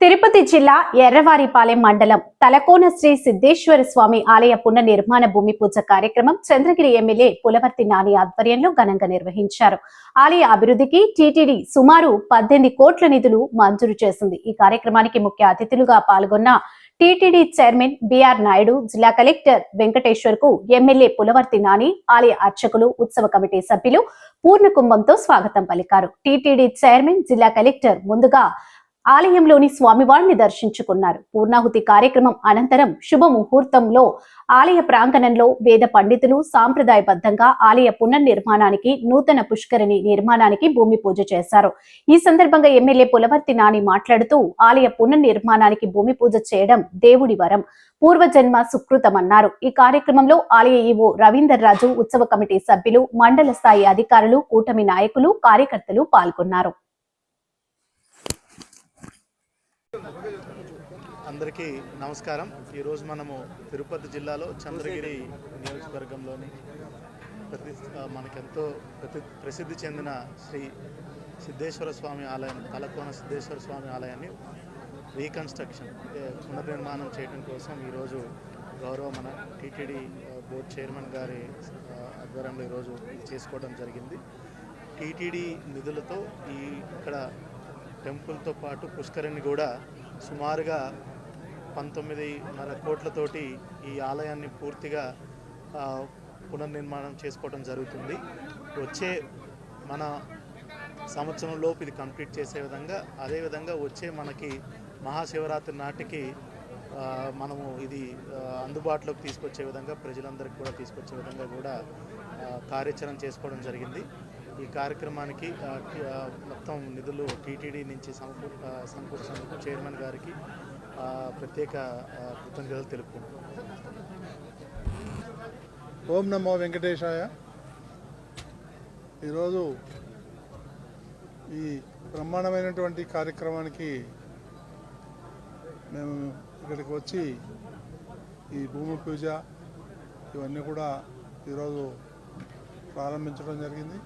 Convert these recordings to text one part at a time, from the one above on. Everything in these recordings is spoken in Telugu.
తిరుపతి జిల్లా ఎర్రవారిపాలెం మండలం తలకోన శ్రీ సిద్ధేశ్వర స్వామి ఆలయ పునర్నిర్మాణ భూమి పూజ కార్యక్రమం చంద్రగిరి ఎమ్మెల్యే పులవర్తి నాని ఆధ్వర్యంలో ఘనంగా నిర్వహించారు. ఆలయ అభివృద్ధికి టీటీడీ సుమారు పద్దెనిమిది కోట్ల నిధులు మంజూరు చేసింది. ఈ కార్యక్రమానికి ముఖ్య అతిథులుగా పాల్గొన్న టీటీడీ చైర్మన్ బిఆర్ నాయుడు జిల్లా కలెక్టర్ వెంకటేశ్వర్కు ఎమ్మెల్యే పులవర్తి నాని ఆలయ అర్చకులు ఉత్సవ కమిటీ సభ్యులు పూర్ణ కుంభంతో స్వాగతం పలికారు. టీటీడీ చైర్మన్ జిల్లా కలెక్టర్ ముందుగా ఆలయంలోని స్వామివారిని దర్శించుకున్నారు. పూర్ణాహుతి కార్యక్రమం అనంతరం శుభ ముహూర్తంలో ఆలయ ప్రాంగణంలో వేద పండితులు సాంప్రదాయబద్ధంగా ఆలయ పునర్నిర్మాణానికి నూతన పుష్కరిణి నిర్మాణానికి భూమి పూజ చేశారు. ఈ సందర్భంగా ఎమ్మెల్యే పులవర్తి నాని మాట్లాడుతూ ఆలయ పునర్నిర్మాణానికి భూమి పూజ చేయడం దేవుడి వరం పూర్వజన్మ సుకృతమన్నారు. ఈ కార్యక్రమంలో ఆలయ ఈవో రవీందర్ రాజు ఉత్సవ కమిటీ సభ్యులు మండల స్థాయి అధికారులు కూటమి నాయకులు కార్యకర్తలు పాల్గొన్నారు. అందరికీ నమస్కారం. ఈరోజు మనము తిరుపతి జిల్లాలో చంద్రగిరి నియోజకవర్గంలోని ప్రతి మనకెంతో ప్రతి ప్రసిద్ధి చెందిన శ్రీ సిద్ధేశ్వర స్వామి ఆలయం తలకోన సిద్ధేశ్వర స్వామి ఆలయాన్ని రీకన్స్ట్రక్షన్ అంటే పునర్నిర్మాణం చేయడం కోసం ఈరోజు గౌరవ మన టీటీడీ బోర్డ్ చైర్మన్ గారి ఆధ్వర్యంలో ఈరోజు చేసుకోవడం జరిగింది. టీటీడీ నిధులతో ఈ ఇక్కడ టెంపుల్తో పాటు పుష్కరిణి కూడా సుమారుగా పంతొమ్మిదిన్నర కోట్లతోటి ఈ ఆలయాన్ని పూర్తిగా పునర్నిర్మాణం చేసుకోవడం జరుగుతుంది. వచ్చే మన సంవత్సరంలోపు ఇది కంప్లీట్ చేసే విధంగా అదేవిధంగా వచ్చే మనకి మహాశివరాత్రి నాటికి మనము ఇది అందుబాటులోకి తీసుకొచ్చే విధంగా ప్రజలందరికీ కూడా తీసుకొచ్చే విధంగా కూడా కార్యాచరణ చేసుకోవడం జరిగింది. ఈ కార్యక్రమానికి మొత్తం నిధులు టీటీడీ నుంచి సమకూ సమకూర్చినందుకు చైర్మన్ గారికి ప్రత్యేక కృతజ్ఞతలు తెలుపుకుంటున్నాం. ఓం నమో వెంకటేశాయ. ఈరోజు ఈ బ్రహ్మాండమైనటువంటి కార్యక్రమానికి మేము ఇక్కడికి వచ్చి ఈ భూమి పూజ ఇవన్నీ కూడా ఈరోజు ప్రారంభించడం జరిగింది.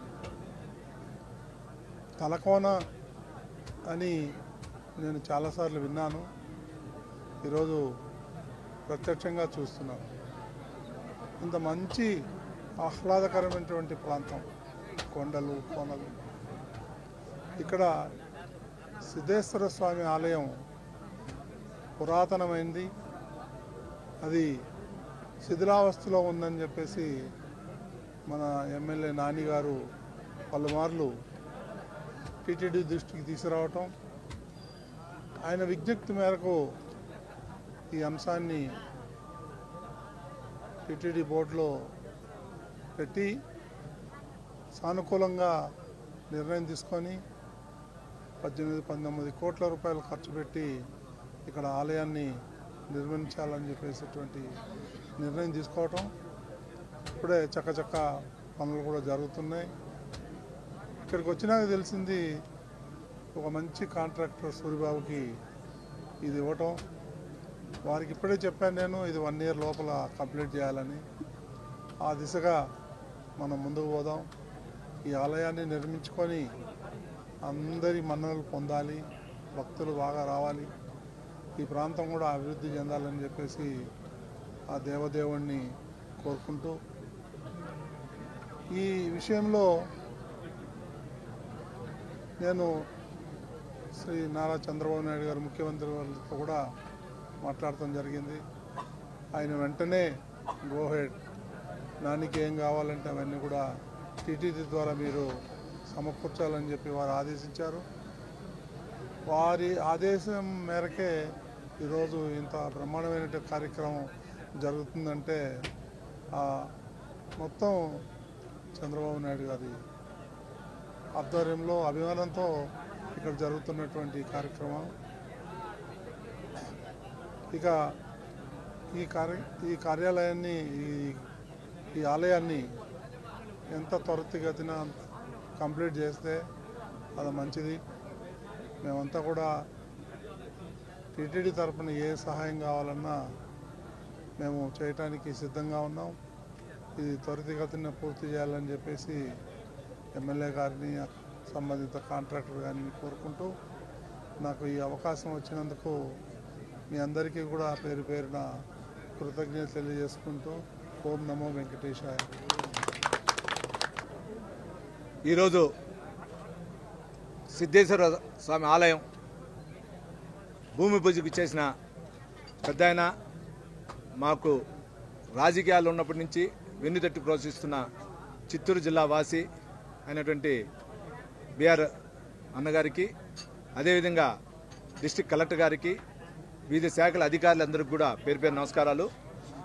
తలకోన అని నేను చాలాసార్లు విన్నాను. ఈరోజు ప్రత్యక్షంగా చూస్తున్నాను ఇంత మంచి ఆహ్లాదకరమైనటువంటి ప్రాంతం. కొండలు కోనలు. ఇక్కడ సిద్ధేశ్వర స్వామి ఆలయం పురాతనమైంది. అది శిథిలావస్థలో ఉందని చెప్పేసి మన ఎమ్మెల్యే నాని గారు పలుమార్లు టీటీడీ దృష్టికి తీసుకురావటం. ఆయన విజ్ఞప్తి మేరకు ఈ అంశాన్ని టీటీడీ బోర్డులో పెట్టి సానుకూలంగా నిర్ణయం తీసుకొని పద్దెనిమిది పంతొమ్మిది కోట్ల రూపాయలు ఖర్చు పెట్టి ఇక్కడ ఆలయాన్ని నిర్మించాలని చెప్పేసేటువంటి నిర్ణయం తీసుకోవటం. ఇప్పుడే చక్కచక్క పనులు కూడా జరుగుతున్నాయి. ఇక్కడికి వచ్చినాక తెలిసింది ఒక మంచి కాంట్రాక్టర్ సూరిబాబుకి ఇది ఇవ్వటం. వారికి ఇప్పుడే చెప్పాను నేను ఇది వన్ ఇయర్ లోపల కంప్లీట్ చేయాలని. ఆ దిశగా మనం ముందుకు పోదాం. ఈ ఆలయాన్ని నిర్మించుకొని అందరి మన్ననలు పొందాలి భక్తులు బాగా రావాలి. ఈ ప్రాంతం కూడా అభివృద్ధి చెందాలని చెప్పేసి ఆ దేవదేవుణ్ణి కోరుకుంటూ ఈ విషయంలో నేను శ్రీ నారా చంద్రబాబు నాయుడు గారు ముఖ్యమంత్రి వాళ్ళతో కూడా మాట్లాడటం జరిగింది. ఆయన వెంటనే గోహెడ్ నానికి ఏం కావాలంటే అవన్నీ కూడా టీటీడీ ద్వారా మీరు సమకూర్చాలని చెప్పి వారు ఆదేశించారు. వారి ఆదేశం మేరకే ఈరోజు ఇంత బ్రహ్మాండమైన కార్యక్రమం జరుగుతుందంటే ఆ మొత్తం చంద్రబాబు నాయుడు గారి ఆధ్వర్యంలో అభిమానంతో ఇక్కడ జరుగుతున్నటువంటి కార్యక్రమం. ఇక ఈ కార్య ఈ కార్యాలయాన్ని ఈ ఈ ఆలయాన్ని ఎంత త్వరితగతిన కంప్లీట్ చేస్తే అది మంచిది. మేమంతా కూడా టీటీడీ తరఫున ఏ సహాయం కావాలన్నా మేము చేయటానికి సిద్ధంగా ఉన్నాం. ఇది త్వరితగతిన పూర్తి చేయాలని చెప్పేసి ఎమ్మెల్యే గారిని సంబంధిత కాంట్రాక్టర్ గారిని కోరుకుంటూ నాకు ఈ అవకాశం వచ్చినందుకు మీ అందరికీ కూడా పేరు పేరున కృతజ్ఞత తెలియజేసుకుంటూ ఓం నమో వెంకటేశాయ. ఈరోజు సిద్ధేశ్వర స్వామి ఆలయం భూమి పూజకు చేసిన పెద్దాయన మాకు రాజకీయాలు ఉన్నప్పటి నుంచి వెన్నుతట్టు ప్రోత్సహిస్తున్న చిత్తూరు జిల్లా వాసి అయినటువంటి బిఆర్ అన్నగారికి అదేవిధంగా డిస్టిక్ కలెక్టర్ గారికి వివిధ శాఖల అధికారులందరికీ కూడా పేరు పేరు నమస్కారాలు.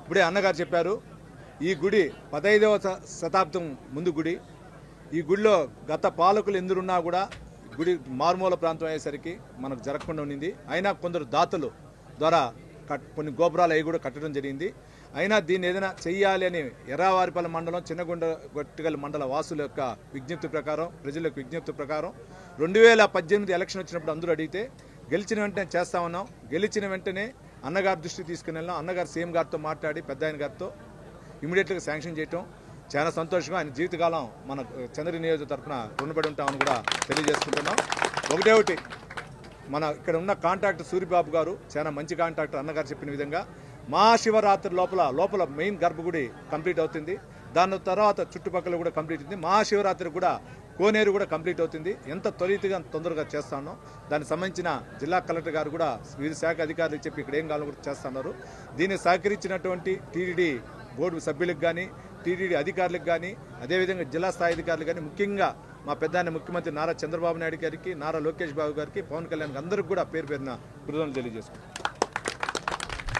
ఇప్పుడే అన్నగారు చెప్పారు ఈ గుడి పదహైదవ శతాబ్దం ముందు గుడి. ఈ గుడిలో గత పాలకులు ఎందురున్నా కూడా గుడి మారుమూల ప్రాంతం అయ్యేసరికి మనకు జరగకుండా ఉండింది. అయినా కొందరు దాతలు ద్వారా కట్ కొన్ని గోపురాలు అవి కూడా కట్టడం జరిగింది. అయినా దీన్ని ఏదైనా చెయ్యాలి అని ఎర్రావారిపల్లి మండలం చిన్నగుండ గొట్టిగల్ మండల వాసుల యొక్క విజ్ఞప్తి ప్రకారం ప్రజల యొక్క విజ్ఞప్తి ప్రకారం రెండు వేల పద్దెనిమిది ఎలక్షన్ వచ్చినప్పుడు అందరూ అడిగితే గెలిచిన వెంటనే చేస్తా ఉన్నాం. గెలిచిన వెంటనే అన్నగారి దృష్టికి తీసుకుని వెళ్ళాం. అన్నగారు సీఎం గారితో మాట్లాడి పెద్ద ఆయన గారితో ఇమీడియట్గా శాంక్షన్ చేయటం చాలా సంతోషంగా ఆయన జీవితకాలం మన చంద్ర నియోజక తరఫున రుణపడి ఉంటామని కూడా తెలియజేసుకుంటున్నాం. ఒకటే ఒకటి మన ఇక్కడ ఉన్న కాంట్రాక్టర్ సూరిబాబు గారు చాలా మంచి కాంట్రాక్టర్ అన్నగారు చెప్పిన విధంగా మహాశివరాత్రి లోపల లోపల మెయిన్ గర్భగుడి కంప్లీట్ అవుతుంది. దాని తర్వాత చుట్టుపక్కల కూడా కంప్లీట్ అవుతుంది. మహాశివరాత్రి కూడా కోనేరు కూడా కంప్లీట్ అవుతుంది. ఎంత త్వరితగా తొందరగా చేస్తానో దానికి సంబంధించిన జిల్లా కలెక్టర్ గారు కూడా వివిధ శాఖ అధికారులు చెప్పి ఇక్కడ ఏం కావాలో కూడా చేస్తున్నారు. దీన్ని సహకరించినటువంటి టీడీడీ బోర్డు సభ్యులకు కానీ టీడీడీ అధికారులకు కానీ అదేవిధంగా జిల్లా స్థాయి అధికారులు కానీ ముఖ్యంగా మా పెద్ద ముఖ్యమంత్రి నారా చంద్రబాబు నాయుడు గారికి నారా లోకేష్ బాబు గారికి పవన్ కళ్యాణ్ అందరికీ కూడా పేరు పేరున కృతజ్ఞతలు తెలియజేసుకుంటాం